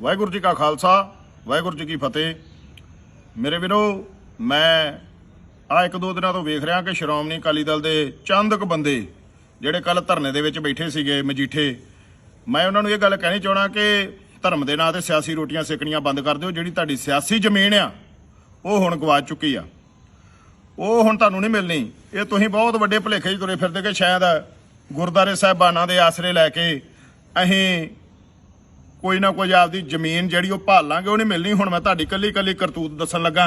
ਵਾਹਿਗੁਰੂ ਜੀ ਕਾ ਖਾਲਸਾ, ਵਾਹਿਗੁਰੂ ਜੀ ਕੀ ਫਤਿਹ। ਮੇਰੇ ਵੀਰੋ, ਮੈਂ ਆ ਇੱਕ ਦੋ ਦਿਨਾਂ ਤੋਂ ਵੇਖ ਰਿਹਾ ਕਿ ਸ਼੍ਰੋਮਣੀ ਅਕਾਲੀ ਦਲ ਦੇ ਚੰਦਕ ਬੰਦੇ ਜਿਹੜੇ ਕੱਲ ਧਰਨੇ ਦੇ ਵਿੱਚ ਬੈਠੇ ਸੀਗੇ ਮਜੀਠੇ, ਮੈਂ ਉਹਨਾਂ ਨੂੰ ਇਹ ਗੱਲ ਕਹਿਣੀ ਚਾਹਣਾ ਕਿ ਧਰਮ ਦੇ ਨਾਂ ਤੇ ਸਿਆਸੀ ਰੋਟੀਆਂ ਸੇਕਣੀਆਂ ਬੰਦ ਕਰ ਦਿਓ, ਜਿਹੜੀ ਤੁਹਾਡੀ ਸਿਆਸੀ ਜ਼ਮੀਨ ਆ, ਉਹ ਹੁਣ ਗਵਾਚ ਚੁੱਕੀ ਆ। ਉਹ ਹੁਣ ਤੁਹਾਨੂੰ ਨਹੀਂ ਮਿਲਣੀ। ਇਹ ਤੁਸੀਂ ਬਹੁਤ ਵੱਡੇ ਭੁਲੇਖੇ 'ਚ ਤੁਰੇ ਫਿਰਦੇ ਕਿ ਸ਼ਾਇਦ ਗੁਰਦਾਰੇ ਸਾਹਿਬਾਨਾਂ ਦੇ ਆਸਰੇ ਲੈ ਕੇ ਅਸੀਂ ਕੋਈ ਨਾ ਕੋਈ ਆਪਦੀ ਜ਼ਮੀਨ ਜਿਹੜੀ ਉਹ ਭਾਲ ਲਾਂਗੇ, ਉਹ ਨਹੀਂ ਮਿਲਣੀ। ਹੁਣ ਮੈਂ ਤੁਹਾਡੀ ਕੱਲੀ ਕੱਲੀ ਕਰਤੂਤ ਦੱਸਣ ਲੱਗਾ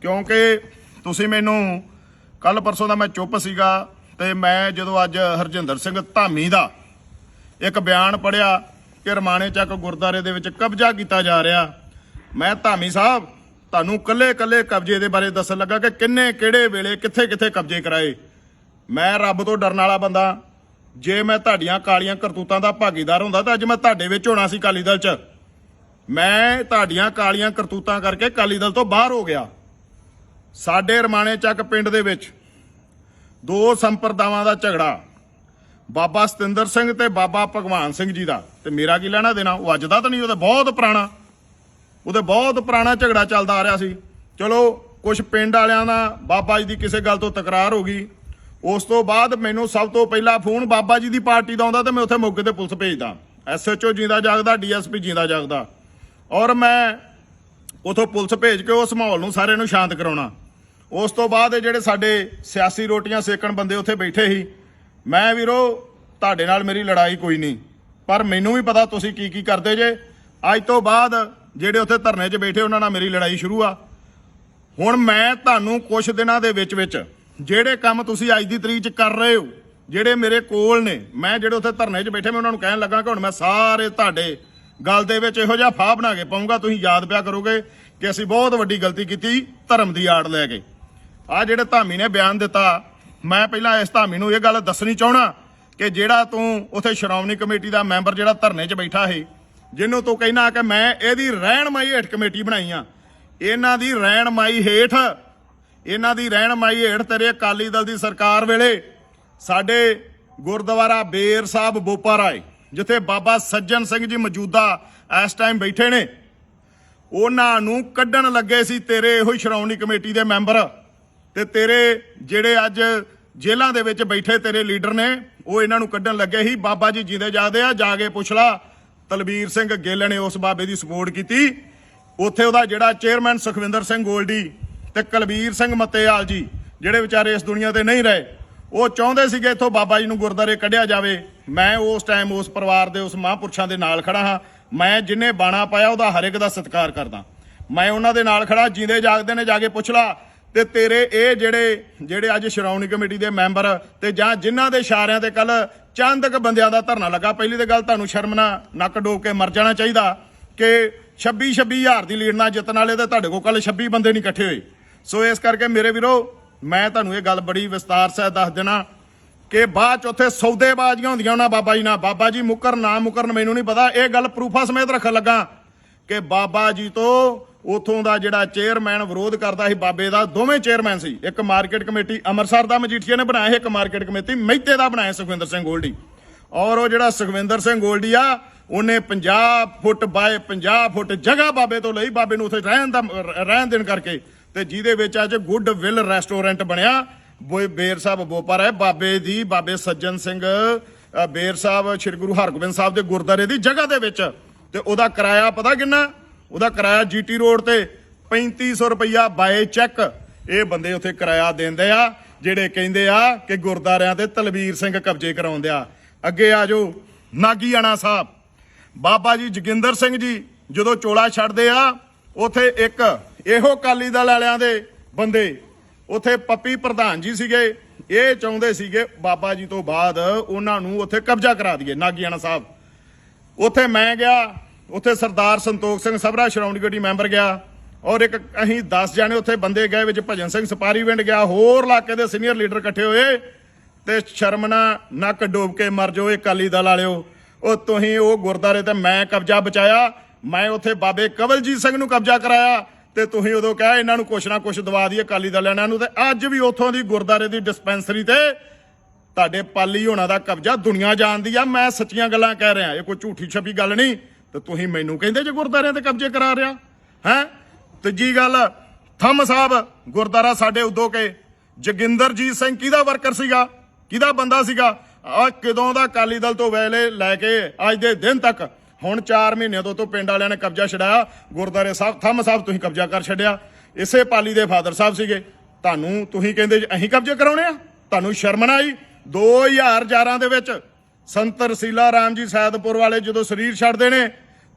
ਕਿਉਂਕਿ ਤੁਸੀਂ ਮੈਨੂੰ ਕੱਲ ਪਰਸੋਂ ਦਾ ਮੈਂ ਚੁੱਪ ਸੀਗਾ ਤੇ ਮੈਂ ਜਦੋਂ ਅੱਜ ਹਰਜਿੰਦਰ ਸਿੰਘ ਧਾਮੀ ਦਾ ਇੱਕ ਬਿਆਨ ਪੜਿਆ ਕਿ ਰਮਾਣੇ ਚੱਕ ਗੁਰਦਾਰੇ ਦੇ ਵਿੱਚ ਕਬਜ਼ਾ ਕੀਤਾ ਜਾ ਰਿਹਾ, ਮੈਂ ਧਾਮੀ ਸਾਹਿਬ ਤੁਹਾਨੂੰ ਕੱਲੇ ਕੱਲੇ ਕਬਜ਼ੇ ਦੇ ਬਾਰੇ ਦੱਸਣ ਲੱਗਾ ਕਿ ਕਿੰਨੇ, ਕਿਹੜੇ ਵੇਲੇ ਕਿੱਥੇ ਕਿੱਥੇ ਕਬਜ਼ੇ ਕਰਾਏ। ਮੈਂ ਰੱਬ ਤੋਂ ਡਰਨ ਵਾਲਾ ਬੰਦਾ ਜੇ ਮੈਂ ਤੁਹਾਡੀਆਂ ਕਾਲੀਆਂ ਕਰਤੂਤਾਂ ਦਾ ਭਾਗੀਦਾਰ ਹੁੰਦਾ ਤਾਂ ਅੱਜ ਮੈਂ ਤੁਹਾਡੇ ਵਿੱਚ ਹੋਣਾ ਸੀ ਕਾਲੀ ਦਲ 'ਚ। ਮੈਂ ਤੁਹਾਡੀਆਂ ਕਾਲੀਆਂ ਕਰਤੂਤਾਂ ਕਰਕੇ ਕਾਲੀ ਦਲ ਤੋਂ ਬਾਹਰ ਹੋ ਗਿਆ। ਸਾਡੇ ਰਮਾਣੇ ਚੱਕ ਪਿੰਡ ਦੇ ਵਿੱਚ ਦੋ ਸੰਪਰਦਾਵਾਂ ਦਾ ਝਗੜਾ। ਬਾਬਾ ਸਤਿੰਦਰ ਸਿੰਘ ਤੇ ਬਾਬਾ ਭਗਵਾਨ ਸਿੰਘ ਜੀ ਦਾ। ਤੇ ਮੇਰਾ ਕੀ ਲੈਣਾ ਦੇਣਾ? ਉਹ ਅੱਜ ਦਾ ਤਾਂ ਨਹੀਂ ਉਹਦਾ ਬਹੁਤ ਪੁਰਾਣਾ। ਉਹਦੇ ਬਹੁਤ ਪੁਰਾਣਾ ਝਗੜਾ ਚੱਲਦਾ ਆ ਰਿਹਾ ਸੀ। ਚਲੋ ਕੁਝ ਪਿੰਡ ਵਾਲਿਆਂ ਦਾ ਬਾਬਾ ਜੀ ਦੀ ਕਿਸੇ ਗੱਲ ਤੋਂ ਤਕਰਾਰ ਹੋ ਗਈ। ਉਸ ਤੋਂ ਬਾਅਦ ਮੈਨੂੰ ਸਭ ਤੋਂ ਪਹਿਲਾਂ ਫੋਨ ਬਾਬਾ ਜੀ ਦੀ ਪਾਰਟੀ ਦਾ ਆਉਂਦਾ ਤੇ ਮੈਂ ਉੱਥੇ ਮੌਕੇ ਤੇ ਪੁਲਿਸ ਭੇਜਦਾ। ਐਸਐਚਓ ਜਿੰਦਾ ਜਾਗਦਾ ਡੀਐਸਪੀ ਜਿੰਦਾ ਜਾਗਦਾ। ਔਰ ਮੈਂ ਉਥੋਂ ਪੁਲਿਸ ਭੇਜ ਕੇ ਉਸ ਮਾਹੌਲ ਨੂੰ ਸਾਰਿਆਂ ਨੂੰ ਸ਼ਾਂਤ ਕਰਾਉਣਾ। ਉਸ ਤੋਂ ਬਾਅਦ ਇਹ ਜਿਹੜੇ ਸਾਡੇ ਸਿਆਸੀ ਰੋਟੀਆਂ ਸੇਕਣ ਬੰਦੇ ਉੱਥੇ ਬੈਠੇ ਸੀ, ਮੈਂ ਵੀਰੋ, ਤੁਹਾਡੇ ਨਾਲ ਮੇਰੀ ਲੜਾਈ ਕੋਈ ਨਹੀਂ। ਪਰ ਮੈਨੂੰ ਵੀ ਪਤਾ ਤੁਸੀਂ ਕੀ ਕੀ ਕਰਦੇ ਜੇ। ਅੱਜ ਤੋਂ ਬਾਅਦ ਜਿਹੜੇ ਉੱਥੇ ਧਰਨੇ 'ਚ ਬੈਠੇ, ਉਹਨਾਂ ਨਾਲ ਮੇਰੀ ਲੜਾਈ ਸ਼ੁਰੂ ਆ। ਹੁਣ ਮੈਂ ਤੁਹਾਨੂੰ ਕੁਝ ਦਿਨਾਂ ਦੇ ਵਿੱਚ ਵਿੱਚ ਜਿਹੜੇ ਕੰਮ ਤੁਸੀਂ ਅੱਜ ਦੀ ਤਰੀਕ 'ਚ ਕਰ ਰਹੇ ਹੋ, ਜਿਹੜੇ ਮੇਰੇ ਕੋਲ ਨੇ, ਮੈਂ ਜਿਹੜੇ ਉੱਥੇ ਧਰਨੇ 'ਚ ਬੈਠੇ, ਮੈਂ ਉਹਨਾਂ ਨੂੰ ਕਹਿਣ ਲੱਗਾ ਕਿ ਹੁਣ ਮੈਂ ਸਾਰੇ ਤੁਹਾਡੇ ਗੱਲ ਦੇ ਵਿੱਚ ਇਹੋ ਜਿਹਾ ਫਾਹ ਬਣਾ ਕੇ ਪਾਉਂਗਾ, ਤੁਸੀਂ ਯਾਦ ਪਿਆ ਕਰੋਗੇ ਕਿ ਅਸੀਂ ਬਹੁਤ ਵੱਡੀ ਗਲਤੀ ਕੀਤੀ ਧਰਮ ਦੀ ਆੜ ਲੈ ਕੇ। ਆ ਜਿਹੜੇ ਧਾਮੀ ਨੇ ਬਿਆਨ ਦਿੱਤਾ, ਮੈਂ ਪਹਿਲਾਂ ਇਸ ਧਾਮੀ ਨੂੰ ਇਹ ਗੱਲ ਦੱਸਣੀ ਚਾਹਣਾ ਕਿ ਜਿਹੜਾ ਤੂੰ ਉਥੇ ਸ਼੍ਰੋਮਣੀ ਕਮੇਟੀ ਦਾ ਮੈਂਬਰ ਜਿਹੜਾ ਧਰਨੇ 'ਚ ਬੈਠਾ ਹੈ ਜਿਹਨੂੰ ਤੂੰ ਕਹਿਣਾ ਕਿ ਮੈਂ ਇਹਦੀ ਰਹਿਣ ਮਾਈ ਹੇਠ ਕਮੇਟੀ ਬਣਾਈ ਆ, ਇਹਨਾਂ ਦੀ ਰਹਿਣ ਮਾਈ ਹੇਠ ਇਹਨਾਂ ਦੀ ਰਹਿਣਮਾਈ ਹੇਠ ਤੇਰੇ ਅਕਾਲੀ ਦਲ ਦੀ ਸਰਕਾਰ ਵੇਲੇ ਸਾਡੇ ਗੁਰਦੁਆਰਾ ਬੇਰ ਸਾਹਿਬ ਬੋਪਾ ਰਾਏ, ਜਿੱਥੇ ਬਾਬਾ ਸੱਜਣ ਸਿੰਘ ਜੀ ਮੌਜੂਦਾ ਇਸ ਟਾਈਮ ਬੈਠੇ ਨੇ, ਉਹਨਾਂ ਨੂੰ ਕੱਢਣ ਲੱਗੇ ਸੀ ਤੇਰੇ ਇਹੋ ਹੀ ਸ਼੍ਰੋਮਣੀ ਕਮੇਟੀ ਦੇ ਮੈਂਬਰ ਤੇ ਤੇਰੇ ਜਿਹੜੇ ਅੱਜ ਜੇਲ੍ਹਾਂ ਦੇ ਵਿੱਚ ਬੈਠੇ ਤੇਰੇ ਲੀਡਰ ਨੇ, ਉਹ ਇਹਨਾਂ ਨੂੰ ਕੱਢਣ ਲੱਗੇ ਸੀ। ਬਾਬਾ ਜੀ ਜਿਹਦੇ ਜਾਦੇ ਆ, ਜਾ ਕੇ ਪੁੱਛ ਲਾ। ਤਲਬੀਰ ਸਿੰਘ ਗਿੱਲ ਨੇ ਉਸ ਬਾਬੇ ਦੀ ਸਪੋਰਟ ਕੀਤੀ। ਉੱਥੇ ਉਹਦਾ ਜਿਹੜਾ ਚੇਅਰਮੈਨ ਸੁਖਵਿੰਦਰ ਸਿੰਘ ਗੋਲਡੀ ਤੇ ਕਲਬੀਰ ਸਿੰਘ ਮੱਤੇਵਾਲ ਜੀ, ਜਿਹੜੇ ਵਿਚਾਰੇ ਇਸ ਦੁਨੀਆ ਤੇ ਨਹੀਂ ਰਹੇ, ਉਹ ਚਾਹੁੰਦੇ ਸੀਗੇ ਇੱਥੋਂ ਬਾਬਾ ਜੀ ਨੂੰ ਗੁਰਦਾਰੇ ਕੱਢਿਆ ਜਾਵੇ। ਮੈਂ ਉਸ ਟਾਈਮ ਉਸ ਪਰਿਵਾਰ ਦੇ, ਉਸ ਮਹਾਂਪੁਰਸ਼ਾਂ ਦੇ ਨਾਲ ਖੜਾ ਹਾਂ। ਮੈਂ ਜਿੰਨੇ ਬਾਣਾ ਪਾਇਆ, ਉਹਦਾ ਹਰ ਇੱਕ ਦਾ ਸਤਿਕਾਰ ਕਰਦਾ। ਮੈਂ ਉਹਨਾਂ ਦੇ ਨਾਲ ਖੜਾ ਜਿੰਦੇ ਜਾਗਦੇ ਨੇ, ਜਾ ਕੇ ਪੁੱਛ ਲਾ। ਤੇ ਤੇਰੇ ਇਹ ਜਿਹੜੇ ਜਿਹੜੇ ਅੱਜ ਸ਼੍ਰੋਮਣੀ ਕਮੇਟੀ ਦੇ ਮੈਂਬਰ ਤੇ ਜਾਂ ਜਿਨ੍ਹਾਂ ਦੇ ਇਸ਼ਾਰਿਆਂ ਤੇ ਕੱਲ ਚੰਦਕ ਬੰਦਿਆਂ ਦਾ ਧਰਨਾ ਲੱਗਾ, ਪਹਿਲੀ ਤੇ ਗੱਲ ਤੁਹਾਨੂੰ ਸ਼ਰਮ ਨਾ ਨੱਕ ਡੋਬ ਕੇ ਮਰ ਜਾਣਾ ਚਾਹੀਦਾ ਕਿ 26 26000 ਦੀ ਲੀਡ ਨਾਲ ਜਿੱਤਣ ਵਾਲੇ ਤੇ ਤੁਹਾਡੇ ਕੋਲ ਕੱਲ 26 ਬੰਦੇ ਨਹੀਂ ਇਕੱਠੇ ਹੋਏ। ਸੋ ਇਸ ਕਰਕੇ ਮੇਰੇ ਵੀਰੋ, ਮੈਂ ਤੁਹਾਨੂੰ ਇਹ ਗੱਲ ਬੜੀ ਵਿਸਤਾਰ ਸਹਿ ਦੱਸ ਦੇਣਾ ਕਿ ਬਾਅਦ ਚ ਉੱਥੇ ਸੌਦੇਬਾਜ਼ੀਆਂ ਹੁੰਦੀਆਂ ਉਹਨਾਂ ਬਾਬਾ ਜੀ ਨਾਲ। ਬਾਬਾ ਜੀ ਮੁਕਰ ਨਾ ਮੁਕਰਨ ਮੈਨੂੰ ਨਹੀਂ ਪਤਾ। ਇਹ ਗੱਲ ਪ੍ਰੂਫਾ ਸਮੇਤ ਰੱਖਣ ਲੱਗਾ ਕਿ ਬਾਬਾ ਜੀ ਤੋਂ ਉਥੋਂ ਦਾ ਜਿਹੜਾ ਚੇਅਰਮੈਨ ਵਿਰੋਧ ਕਰਦਾ ਸੀ ਬਾਬੇ ਦਾ, ਦੋਵੇਂ ਚੇਅਰਮੈਨ ਸੀ। ਇੱਕ ਮਾਰਕੀਟ ਕਮੇਟੀ, ਅੰਮ੍ਰਿਤਸਰ ਦਾ ਮਜੀਠੀਆ ਨੇ ਬਣਾਇਆ ਸੀ, ਇੱਕ ਮਾਰਕੀਟ ਕਮੇਟੀ, ਮਹਿਤੇ ਦਾ ਬਣਾਇਆ ਸੁਖਵਿੰਦਰ ਸਿੰਘ ਗੋਲਡੀ। ਔਰ ਉਹ ਜਿਹੜਾ ਸੁਖਵਿੰਦਰ ਸਿੰਘ ਗੋਲਡੀ ਆ, ਉਹਨੇ 50 ਫੁੱਟ ਬਾਏ 50 ਫੁੱਟ ਜਗ੍ਹਾ ਬਾਬੇ ਤੋਂ ਲਈ। ਬਾਬੇ ਨੂੰ ਉੱਥੇ ਰਹਿਣ ਦਾ, ਰਹਿਣ ਦੇਣ ਕਰਕੇ ਤੇ ਜਿਹਦੇ ਵਿੱਚ ਅੱਜ ਗੁੱਡ ਵਿਲ ਰੈਸਟੋਰੈਂਟ ਬਣਿਆ। ਬੋਏ ਬੇਰ ਸਾਹਿਬ ਬੋਪਰ ਹੈ, ਬਾਬੇ ਦੀ, ਬਾਬੇ ਸੱਜਣ ਸਿੰਘ ਬੇਰ ਸਾਹਿਬ, ਸ੍ਰੀ ਗੁਰੂ ਹਰਗੋਬਿੰਦ ਸਾਹਿਬ ਦੇ ਗੁਰਦਾਰੇ ਦੀ ਜਗ੍ਹਾ ਦੇ ਵਿੱਚ। ਤੇ ਉਹਦਾ ਕਿਰਾਇਆ ਪਤਾ ਕਿੰਨਾ? ਉਹਦਾ ਕਿਰਾਇਆ ਜੀਟੀ ਰੋਡ ਤੇ 3500 ਰੁਪਇਆ ਬਾਏ ਚੈੱਕ ਇਹ ਬੰਦੇ ਉੱਥੇ ਕਿਰਾਇਆ ਦਿੰਦੇ ਆ, ਜਿਹੜੇ ਕਹਿੰਦੇ ਆ ਕਿ ਗੁਰਦਾਰਿਆਂ ਤੇ ਤਲਵੀਰ ਸਿੰਘ ਕਬਜ਼ੇ ਕਰਾਉਂਦੇ ਆ। ਅੱਗੇ ਆ ਜਾਓ, ਨਾਗੀਆਣਾ ਸਾਹਿਬ। ਬਾਬਾ ਜੀ ਜੋਗਿੰਦਰ ਸਿੰਘ ਜੀ ਜਦੋਂ ਚੋਲਾ ਛੱਡਦੇ ਆ, ਉਥੇ ਇੱਕ ਇਹੋ ਕਾਲੀ ਦਲ ਵਾਲਿਆਂ ਦੇ ਬੰਦੇ। ਉਥੇ ਪੱਪੀ ਪ੍ਰਧਾਨ ਜੀ ਸੀਗੇ, ਇਹ ਚਾਹੁੰਦੇ ਸੀਗੇ ਬਾਬਾ ਜੀ ਤੋਂ ਬਾਅਦ ਉਹਨਾਂ ਨੂੰ ਉਥੇ ਕਬਜ਼ਾ ਕਰਾ ਦਈਏ, ਨਾਗੀਆਣਾ ਸਾਹਿਬ। ਉਥੇ ਮੈਂ ਗਿਆ, ਉਥੇ ਸਰਦਾਰ ਸੰਤੋਖ ਸਿੰਘ ਸਭਰਾ ਸ਼੍ਰੋਮਣੀ ਕਮੇਟੀ ਮੈਂਬਰ ਗਿਆ ਔਰ ਇੱਕ ਅਸੀਂ 10 ਜਾਣੇ ਉੱਥੇ ਬੰਦੇ ਗਏ ਵਿੱਚ, ਭਜਨ ਸਿੰਘ ਸਪਾਰੀ ਵਿੰਡ ਗਿਆ, ਹੋਰ ਇਲਾਕੇ ਦੇ ਸੀਨੀਅਰ ਲੀਡਰ ਇਕੱਠੇ ਹੋਏ ਤੇ ਸ਼ਰਮਨਾ ਨੱਕ ਡੋਬ ਕੇ ਮਰ ਜਾਓ, ਇਹ ਕਾਲੀ ਦਲ ਵਾਲਿਓ। ਉਹ ਤੁਸੀਂ ਉਹ ਗੁਰਦਾਰੇ ਤੇ ਮੈਂ ਕਬਜ਼ਾ ਬਚਾਇਆ, ਮੈਂ ਉੱਥੇ ਬਾਬੇ ਕਵਲਜੀਤ ਸਿੰਘ ਨੂੰ ਕਬਜ਼ਾ ਕਰਾਇਆ ਤੇ ਤੁਸੀਂ ਉਦੋਂ ਕਿਹਾ ਇਹਨਾਂ ਨੂੰ ਕੁਛ ਨਾ ਕੁਛ ਦਵਾ ਦਈਏ, ਅਕਾਲੀ ਦਲ ਵਾਲਿਆਂ ਨੂੰ ਤੇ ਅੱਜ ਵੀ ਉਥੋਂ ਦੀ ਗੁਰਦਾਰੇ ਦੀ ਡਿਸਪੈਂਸਰੀ ਤੇ ਤੁਹਾਡੇ ਪਾਲੀ ਹੋਣਾ ਦਾ ਕਬਜ਼ਾ ਦੁਨੀਆ ਜਾਣਦੀ ਆ। ਮੈਂ ਸੱਚੀਆਂ ਗੱਲਾਂ ਕਹਿ ਰਿਹਾ, ਇਹ ਕੋਈ ਝੂਠੀ ਛਪੀ ਗੱਲ ਨਹੀਂ। ਤੇ ਤੁਸੀਂ ਮੈਨੂੰ ਕਹਿੰਦੇ ਜੇ ਗੁਰਦਾਰਿਆਂ ਤੇ ਕਬਜ਼ੇ ਕਰਾ ਰਿਆ ਹੈ? ਤੀਜੀ ਗੱਲ, ਥੰਮ ਸਾਹਿਬ, ਗੁਰਦਾਰਾ ਸਾਡੇ ਉਦੋਂ ਕੇ, ਜੋਗਿੰਦਰਜੀਤ ਸਿੰਘ ਕਿਹਦਾ ਵਰਕਰ ਸੀਗਾ? ਕਿਹਦਾ ਬੰਦਾ ਸੀਗਾ? ਆ ਕਦੋਂ ਦਾ ਅਕਾਲੀ ਦਲ ਤੋਂ ਵੇਲੇ ਲੈ ਕੇ ਅੱਜ ਦੇ ਦਿਨ ਤੱਕ ਹੁਣ 4 ਮਹੀਨਿਆਂ ਤੋਂ ਤੋਂ ਪਿੰਡ ਵਾਲਿਆਂ ਨੇ ਕਬਜ਼ਾ ਛਡਾਇਆ ਗੁਰਦਾਰੇ ਸਾਹਿਬ, ਥੰਮ ਸਾਹਿਬ ਤੁਸੀਂ ਕਬਜ਼ਾ ਕਰ ਛੱਡਿਆ। ਇਸੇ ਪਾਲੀ ਦੇ ਫਾਦਰ ਸਾਹਿਬ ਸੀਗੇ। ਤੁਹਾਨੂੰ ਤੁਸੀਂ ਕਹਿੰਦੇ ਅਸੀਂ ਕਬਜ਼ੇ ਕਰਾਉਣੇ ਆ? ਤੁਹਾਨੂੰ ਸ਼ਰਮ ਨਾ ਆਈ? 2011 ਦੇ ਵਿੱਚ ਸੰਤ ਰਸੀਲਾ ਰਾਮ ਜੀ ਸੈਦਪੁਰ ਵਾਲੇ ਜਦੋਂ ਸਰੀਰ ਛੱਡਦੇ ਨੇ,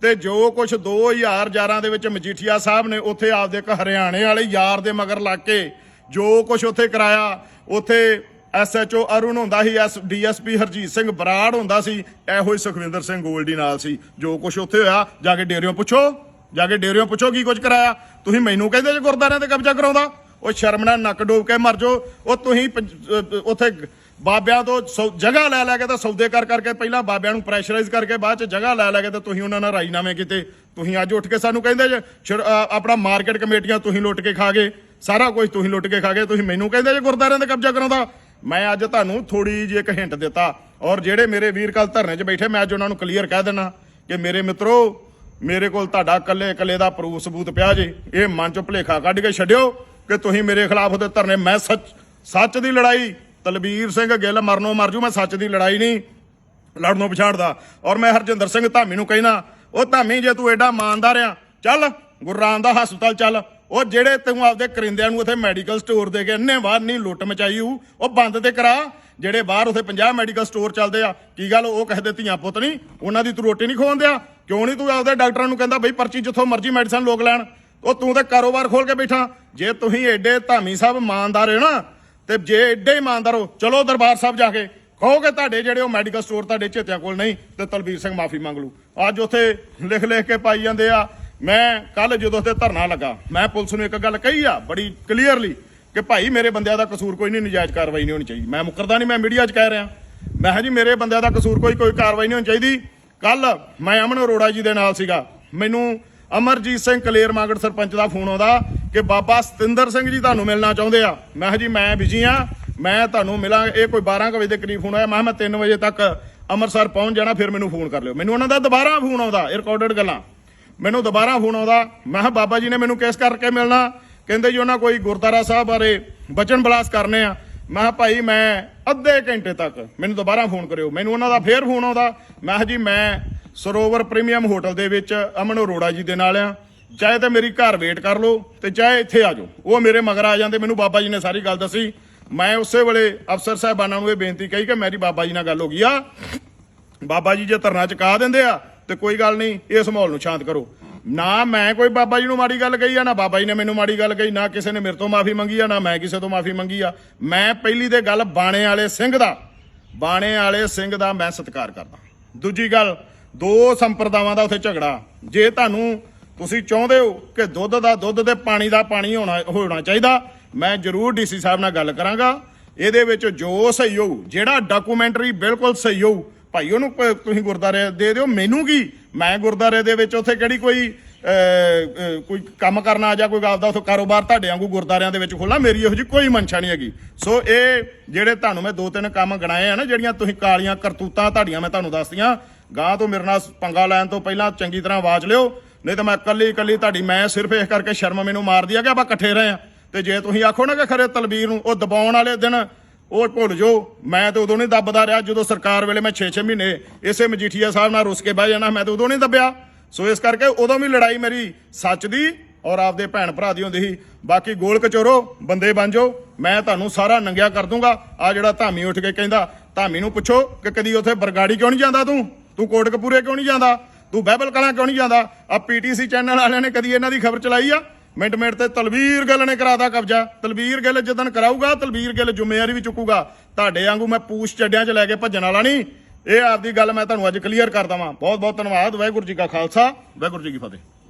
ਤੇ ਜੋ ਕੁਝ 2011 ਦੇ ਵਿੱਚ ਮਜੀਠੀਆ ਸਾਹਿਬ ਨੇ ਉੱਥੇ ਆਪਦੇ ਇੱਕ ਹਰਿਆਣੇ ਵਾਲੇ ਯਾਰ ਦੇ ਮਗਰ ਲੱਗ ਕੇ ਜੋ ਕੁਝ ਉੱਥੇ ਕਰਾਇਆ, ਉੱਥੇ ਐਸਐਚਓ ਅਰੁਣ ਹੁੰਦਾ ਸੀ ਐਸ ਡੀਐਸਪੀ ਹਰਜੀਤ ਸਿੰਘ ਬਰਾੜ ਹੁੰਦਾ ਸੀ, ਇਹੋ ਹੀ ਸੁਖਵਿੰਦਰ ਸਿੰਘ ਗੋਲਡੀ ਨਾਲ ਸੀ। ਜੋ ਕੁਝ ਉੱਥੇ ਹੋਇਆ, ਜਾ ਕੇ ਡੇਰਿਓਂ ਪੁੱਛੋ, ਜਾ ਕੇ ਡੇਰਿਓਂ ਪੁੱਛੋ ਕੀ ਕੁਝ ਕਰਾਇਆ। ਤੁਸੀਂ ਮੈਨੂੰ ਕਹਿੰਦੇ ਜੇ ਗੁਰਦਾਰਿਆਂ ਤੇ ਕਬਜ਼ਾ ਕਰਾਉਂਦਾ, ਉਹ ਸ਼ਰਮ ਨਾਲ ਨੱਕ ਡੋਬ ਕੇ ਮਰ ਜਾਓ। ਉਹ ਤੁਸੀਂ ਪੰਜ- ਉੱਥੇ ਬਾਬਿਆਂ ਤੋਂ ਸੌ- ਜਗ੍ਹਾ ਲੈ ਲੈ ਕੇ ਤਾਂ ਸੌਦੇ ਕਰ ਕਰਕੇ ਪਹਿਲਾਂ ਬਾਬਿਆਂ ਨੂੰ ਪ੍ਰੈਸ਼ਰਾਈਜ਼ ਕਰਕੇ ਬਾਅਦ ਚ ਜਗ੍ਹਾ ਲੈ ਲੈ ਕੇ ਤਾਂ ਤੁਸੀਂ ਉਹਨਾਂ ਨਾਲ ਰਾਜੀਨਾਮੇ ਕੀਤੇ। ਤੁਸੀਂ ਅੱਜ ਉੱਠ ਕੇ ਸਾਨੂੰ ਕਹਿੰਦੇ ਜੇ, ਸ਼ੁਰ- ਆਪਣਾ ਮਾਰਕੀਟ ਕਮੇਟੀਆਂ ਤੁਸੀਂ ਲੁੱਟ ਕੇ ਖਾ ਗਏ, ਸਾਰਾ ਕੁਝ ਤੁਸੀਂ ਲੁੱਟ ਕੇ ਖਾ ਗਏ। ਤੁਸੀਂ ਮੈਨੂੰ ਕਹਿੰਦੇ ਜੇ ਗੁਰਦਾਰਿਆਂ ਤੇ ਕਬਜ਼ਾ ਕਰਾਉਂਦਾ ਮੈਂ ਅੱਜ ਤੁਹਾਨੂੰ ਥੋੜੀ ਜਿਹੀ ਇੱਕ ਹਿੰਟ ਦਿੱਤਾ ਔਰ ਜਿਹੜੇ ਮੇਰੇ ਵੀਰ ਕੱਲ ਧਰਨੇ 'ਚ ਬੈਠੇ, ਮੈਂ ਅੱਜ ਉਹਨਾਂ ਨੂੰ ਕਲੀਅਰ ਕਹਿ ਦੇਣਾ ਕਿ ਮੇਰੇ ਮਿੱਤਰੋ, ਮੇਰੇ ਕੋਲ ਤੁਹਾਡਾ ਕੱਲੇ ਇਕੱਲੇ ਦਾ ਪ੍ਰੂਫ ਸਬੂਤ ਪਿਆ ਜੇ। ਇਹ ਮਨ ਚੋਂ ਭੁਲੇਖਾ ਕੱਢ ਕੇ ਛੱਡਿਓ ਕਿ ਤੁਸੀਂ ਮੇਰੇ ਖਿਲਾਫ ਉਹਦੇ ਧਰਨੇ, ਮੈਂ ਸੱਚ ਸੱਚ ਦੀ ਲੜਾਈ ਤਲਬੀਰ ਸਿੰਘ ਗਿੱਲ ਮਰਨੋਂ ਮਰ ਜੂ, ਮੈਂ ਸੱਚ ਦੀ ਲੜਾਈ ਨਹੀਂ ਲੜਨੋਂ ਪਛਾੜਦਾ ਔਰ ਮੈਂ ਹਰਜਿੰਦਰ ਸਿੰਘ ਧਾਮੀ ਨੂੰ ਕਹਿਣਾ ਉਹ ਧਾਮੀ, ਜੇ ਤੂੰ ਐਡਾ ਇਮਾਨਦਾਰ ਆ, ਚੱਲ ਗੁਰਰਾਮ ਦਾ ਹਸਪਤਾਲ ਚੱਲ। ਉਹ ਜਿਹੜੇ ਤੂੰ ਆਪਦੇ ਕਰਿੰਦਿਆਂ ਨੂੰ ਉੱਥੇ ਮੈਡੀਕਲ ਸਟੋਰ ਦੇ ਕੇ ਇੰਨੇ ਬਾਹਰ ਨਹੀਂ ਲੁੱਟ ਮਚਾਈ ਹੂ, ਉਹ ਬੰਦ ਤੇ ਕਰਾ। ਜਿਹੜੇ ਬਾਹਰ ਉੱਥੇ 50 ਮੈਡੀਕਲ ਸਟੋਰ ਚੱਲਦੇ ਆ, ਕੀ ਗੱਲ ਉਹ ਕਹਦੇ ਧੀਆਂ ਪੁੱਤ ਨਹੀਂ ਉਹਨਾਂ ਦੀ ਤੂੰ ਰੋਟੀ ਨਹੀਂ ਖਵਾਉਂਦਿਆ? ਕਿਉਂ ਨਹੀਂ ਤੂੰ ਆਪਦੇ ਡਾਕਟਰਾਂ ਨੂੰ ਕਹਿੰਦਾ ਬਈ ਪਰਚੀ ਜਿੱਥੋਂ ਮਰਜ਼ੀ ਮੈਡੀਸਨ ਲੋਕ ਲੈਣ? ਉਹ ਤੂੰ ਤਾਂ ਕਾਰੋਬਾਰ ਖੋਲ ਕੇ ਬੈਠਾ। ਜੇ ਤੁਸੀਂ ਐਡੇ ਧਾਮੀ ਸਾਹਿਬ ਇਮਾਨਦਾਰ ਹੋ ਨਾ, ਤੇ ਜੇ ਐਡੇ ਇਮਾਨਦਾਰ ਹੋ, ਚਲੋ ਦਰਬਾਰ ਸਾਹਿਬ ਜਾ ਕੇ ਕਹੋਗੇ ਤੁਹਾਡੇ ਜਿਹੜੇ ਉਹ ਮੈਡੀਕਲ ਸਟੋਰ ਤੁਹਾਡੇ ਚੇਤਿਆਂ ਕੋਲ ਨਹੀਂ, ਤੇ ਤਲਬੀਰ ਸਿੰਘ ਮਾਫੀ ਮੰਗ ਲੂ ਅੱਜ ਉੱਥੇ ਲਿਖ ਲਿਖ ਕੇ ਪਾਈ ਜਾਂਦੇ ਆ ਮੈਂ ਕੱਲ ਜਦੋਂ ਉੱਥੇ ਧਰਨਾ ਲੱਗਾ, ਮੈਂ ਪੁਲਿਸ ਨੂੰ ਇੱਕ ਗੱਲ ਕਹੀ ਆ, ਬੜੀ ਕਲੀਅਰਲੀ ਕਿ ਭਾਈ ਮੇਰੇ ਬੰਦਿਆਂ ਦਾ ਕਸੂਰ ਕੋਈ ਨਹੀਂ, ਨਜਾਇਜ਼ ਕਾਰਵਾਈ ਨਹੀਂ ਹੋਣੀ ਚਾਹੀਦੀ। ਮੈਂ ਮੁਕਰਦਾ ਨਹੀਂ, ਮੈਂ ਮੀਡੀਆ 'ਚ ਕਹਿ ਰਿਹਾ। ਮੈਂ ਕਿਹਾ ਜੀ, ਮੇਰੇ ਬੰਦਿਆਂ ਦਾ ਕਸੂਰ ਕੋਈ ਕੋਈ ਕਾਰਵਾਈ ਨਹੀਂ ਹੋਣੀ ਚਾਹੀਦੀ। ਕੱਲ ਮੈਂ ਅਮਨ ਅਰੋੜਾ ਜੀ ਦੇ ਨਾਲ ਸੀਗਾ। ਮੈਨੂੰ ਅਮਰਜੀਤ ਸਿੰਘ ਕਲੇਰ ਮਾਗੜ ਸਰਪੰਚ ਦਾ ਫੋਨ ਆਉਂਦਾ ਕਿ ਬਾਬਾ ਸਤਿੰਦਰ ਸਿੰਘ ਜੀ ਤੁਹਾਨੂੰ ਮਿਲਣਾ ਚਾਹੁੰਦੇ ਆ। ਮੈਂ ਕਿਹਾ ਜੀ, ਮੈਂ ਬਿਜ਼ੀ ਆ। ਮੈਂ ਤੁਹਾਨੂੰ ਮਿਲਾਂ ਇਹ ਕੋਈ 12 ਕੁ ਵਜੇ ਦੇ ਕਰੀਬ ਫੋਨ ਆਇਆ। ਮੈਂ ਕਿਹਾ ਮੈਂ 3 ਵਜੇ ਤੱਕ ਅੰਮ੍ਰਿਤਸਰ ਪਹੁੰਚ ਜਾਣਾ, ਫਿਰ ਮੈਨੂੰ ਫੋਨ ਕਰ ਲਿਓ। ਮੈਨੂੰ ਉਹਨਾਂ ਦਾ ਦੁਬਾਰਾ ਫੋਨ ਆਉਂਦਾ, ਇਹ ਰਿਕਾਰਡਡ ਗੱਲਾਂ। ਮੈਨੂੰ ਦੁਬਾਰਾ ਫੋਨ ਆਉਂਦਾ। ਮੈਂ ਕਿਹਾ, ਬਾਬਾ ਜੀ ਨੇ ਮੈਨੂੰ ਕਿਸ ਕਰਕੇ ਮਿਲਣਾ? ਕਹਿੰਦੇ ਜੀ, ਉਹਨਾਂ ਕੋਈ ਗੁਰਦਾਰਾ ਸਾਹਿਬ ਬਾਰੇ ਬਚਨ ਬਲਾਸ ਕਰਨੇ ਆ। ਮੈਂ ਕਿਹਾ, ਭਾਈ, ਮੈਂ ਅੱਧੇ ਘੰਟੇ ਤੱਕ ਮੈਨੂੰ ਦੁਬਾਰਾ ਫੋਨ ਕਰਿਓ। ਮੈਨੂੰ ਉਹਨਾਂ ਦਾ ਫੇਰ ਫੋਨ ਆਉਂਦਾ। ਮੈਂ ਕਿਹਾ ਜੀ, ਮੈਂ ਸਰੋਵਰ ਪ੍ਰੀਮੀਅਮ ਹੋਟਲ ਦੇ ਵਿੱਚ ਅਮਨ ਅਰੋੜਾ ਜੀ ਦੇ ਨਾਲ ਆ। ਚਾਹੇ ਤਾਂ ਮੇਰੀ ਘਰ ਵੇਟ ਕਰ ਲਓ ਤੇ ਚਾਹੇ ਇੱਥੇ ਆ ਜਾਓ। ਉਹ ਮੇਰੇ ਮਗਰ ਆ ਜਾਂਦੇ। ਮੈਨੂੰ ਬਾਬਾ ਜੀ ਨੇ ਸਾਰੀ ਗੱਲ ਦੱਸੀ। ਮੈਂ ਉਸੇ ਵੇਲੇ ਅਫਸਰ ਸਾਹਿਬਾਨਾਂ ਨੂੰ ਇਹ ਬੇਨਤੀ ਕਹੀ ਕਿ ਮੇਰੀ ਬਾਬਾ ਜੀ ਨਾਲ ਗੱਲ ਹੋ ਗਈ ਆ। ਬਾਬਾ ਜੀ ਜੇ ਧਰਨਾ ਚੁਕਾ ਦਿੰਦੇ ਆ ਤੇ ਕੋਈ ਗੱਲ ਨਹੀਂ, ਇਸ ਮਾਹੌਲ ਨੂੰ ਸ਼ਾਂਤ ਕਰੋ। ਨਾ ਮੈਂ ਕੋਈ ਬਾਬਾ ਜੀ ਨੂੰ ਮਾੜੀ ਗੱਲ ਕਹੀ ਆ, ਨਾ ਬਾਬਾ ਜੀ ਨੇ ਮੈਨੂੰ ਮਾੜੀ ਗੱਲ ਕਹੀ, ਨਾ ਕਿਸੇ ਨੇ ਮੇਰੇ ਤੋਂ ਮਾਫੀ ਮੰਗੀ ਆ, ਨਾ ਮੈਂ ਕਿਸੇ ਤੋਂ ਮਾਫੀ ਮੰਗੀ ਆ। ਮੈਂ ਪਹਿਲੀ ਤੇ ਗੱਲ ਬਾਣੇ ਵਾਲੇ ਸਿੰਘ ਦਾ, ਬਾਣੇ ਵਾਲੇ ਸਿੰਘ ਦਾ ਮੈਂ ਸਤਿਕਾਰ ਕਰਦਾ। ਦੂਜੀ ਗੱਲ, ਦੋ ਸੰਪਰਦਾਵਾਂ ਦਾ ਉੱਥੇ ਝਗੜਾ। ਜੇ ਤੁਹਾਨੂੰ ਤੁਸੀਂ ਚਾਹੁੰਦੇ ਹੋ ਕਿ ਦੁੱਧ ਦਾ ਦੁੱਧ ਤੇ ਪਾਣੀ ਦਾ ਪਾਣੀ ਹੋਣਾ ਹੋਣਾ ਚਾਹੀਦਾ, ਮੈਂ ਜ਼ਰੂਰ ਡੀਸੀ ਸਾਹਿਬ ਨਾਲ ਗੱਲ ਕਰਾਂਗਾ। ਇਹਦੇ ਵਿੱਚ ਜੋ ਸਹੀ ਹੋਊ, ਜਿਹੜਾ ਡਾਕੂਮੈਂਟਰੀ ਬਿਲਕੁਲ ਸਹੀ ਹੋਊ ਭਾਈ ਉਹਨੂੰ ਪ- ਤੁਸੀਂ ਗੁਰਦਾਰੇ ਦੇ ਦਿਓ, ਮੈਨੂੰ ਕੀ? ਮੈਂ ਗੁਰਦਾਰੇ ਦੇ ਵਿੱਚ ਉੱਥੇ ਕਿਹੜੀ ਕੋਈ ਕੋਈ ਕੰਮ ਕਰਨਾ ਜਾਂ ਕੋਈ ਆਪਦਾ ਉੱਥੇ ਕਾਰੋਬਾਰ ਤੁਹਾਡੇ ਵਾਂਗੂ ਗੁਰਦਾਰਿਆਂ ਦੇ ਵਿੱਚ ਖੋਲਾਂ ਮੇਰੀ ਇਹੋ ਜਿਹੀ ਕੋਈ ਮਨਸ਼ਾ ਨਹੀਂ ਹੈਗੀ। ਸੋ ਇਹ ਜਿਹੜੇ ਤੁਹਾਨੂੰ ਮੈਂ ਦੋ ਤਿੰਨ ਕੰਮ ਗਣਾਏ ਆ ਨਾ, ਜਿਹੜੀਆਂ ਤੁਸੀਂ ਕਾਲੀਆਂ ਕਰਤੂਤਾਂ ਤੁਹਾਡੀਆਂ ਮੈਂ ਤੁਹਾਨੂੰ ਦੱਸਦੀਆਂ ਗਾਂ ਤੋਂ ਮੇਰੇ ਨਾਲ ਪੰਗਾ ਲੈਣ ਤੋਂ ਪਹਿਲਾਂ ਚੰਗੀ ਤਰ੍ਹਾਂ ਆਵਾਜ਼ ਲਿਓ, ਨਹੀਂ ਤਾਂ ਮੈਂ ਇਕੱਲੀ ਇਕੱਲੀ ਤੁਹਾਡੀ ਮੈਂ ਸਿਰਫ ਇਸ ਕਰਕੇ ਸ਼ਰਮ ਮੈਨੂੰ ਮਾਰਦੀ ਆ ਕਿ ਆਪਾਂ ਇਕੱਠੇ ਰਹੇ ਆ। ਤੇ ਜੇ ਤੁਸੀਂ ਆਖੋ ਨਾ ਕਿ ਖਰੇ ਤਲਬੀਰ ਨੂੰ ਉਹ ਦਬਾਉਣ ਵਾਲੇ ਦਿਨ ਉਹ ਭੁੱਲ ਜਾਓ। ਮੈਂ ਤਾਂ ਉਦੋਂ ਨਹੀਂ ਦੱਬਦਾ ਰਿਹਾ, ਜਦੋਂ ਸਰਕਾਰ ਵੇਲੇ ਮੈਂ 6-6 ਮਹੀਨੇ ਇਸੇ ਮਜੀਠੀਆ ਸਾਹਿਬ ਨਾਲ ਰੁੱਸ ਕੇ ਬਹਿ ਜਾਣਾ, ਮੈਂ ਤਾਂ ਉਦੋਂ ਨਹੀਂ ਦੱਬਿਆ। ਸੋ ਇਸ ਕਰਕੇ ਉਦੋਂ ਵੀ ਲੜਾਈ ਮੇਰੀ ਸੱਚ ਦੀ ਔਰ ਆਪਦੇ ਭੈਣ ਭਰਾ ਦੀ ਹੁੰਦੀ ਸੀ। ਬਾਕੀ ਗੋਲ ਕਚੋਰੋ, ਬੰਦੇ ਬਣ ਜਾਓ। ਮੈਂ ਤੁਹਾਨੂੰ ਸਾਰਾ ਨੰਗਿਆ ਕਰ ਦੂੰਗਾ। ਆ ਜਿਹੜਾ ਧਾਮੀ ਉੱਠ ਕੇ ਕਹਿੰਦਾ, ਧਾਮੀ ਨੂੰ ਪੁੱਛੋ ਕਿ ਕਦੀ ਉੱਥੇ ਬਰਗਾੜੀ ਕਿਉਂ ਨਹੀਂ ਜਾਂਦਾ ਤੂੰ? ਤੂੰ ਕੋਟਕਪੂਰੇ ਕਿਉਂ ਨਹੀਂ ਜਾਂਦਾ? ਤੂੰ ਬਹਿਬਲ ਕਲਾਂ ਕਿਉਂ ਨਹੀਂ ਜਾਂਦਾ? ਆ ਪੀਟੀਸੀ ਚੈਨਲ ਵਾਲਿਆਂ ਨੇ ਕਦੀ ਇਹਨਾਂ ਦੀ ਖਬਰ ਚਲਾਈ ਆ? ਮਿੰਟ ਮਿੰਟ ਤੇ ਤਲਵੀਰ ਗਿੱਲ ਨੇ ਕਰਾਤਾ ਕਬਜ਼ਾ। ਤਲਵੀਰ ਗਿੱਲ ਜਦੋਂ ਕਰਾਊਗਾ, ਤਲਵੀਰ ਗਿੱਲ ਜ਼ਿੰਮੇਵਾਰੀ ਵੀ ਚੁੱਕੂਗਾ। ਤੁਹਾਡੇ ਵਾਂਗੂ ਮੈਂ ਪੂਛ ਚੱਡਿਆਂ 'ਚ ਲੈ ਕੇ ਭੱਜਣ ਵਾਲਾ ਨਹੀਂ। ਇਹ ਆਪਦੀ ਗੱਲ ਮੈਂ ਤੁਹਾਨੂੰ ਅੱਜ ਕਲੀਅਰ ਕਰ ਦਵਾਂ। ਬਹੁਤ ਬਹੁਤ ਧੰਨਵਾਦ। ਵਾਹਿਗੁਰੂ ਜੀ ਕਾ ਖਾਲਸਾ। ਵਾਹਿਗੁਰੂ ਜੀ ਕੀ ਫਤਿਹ।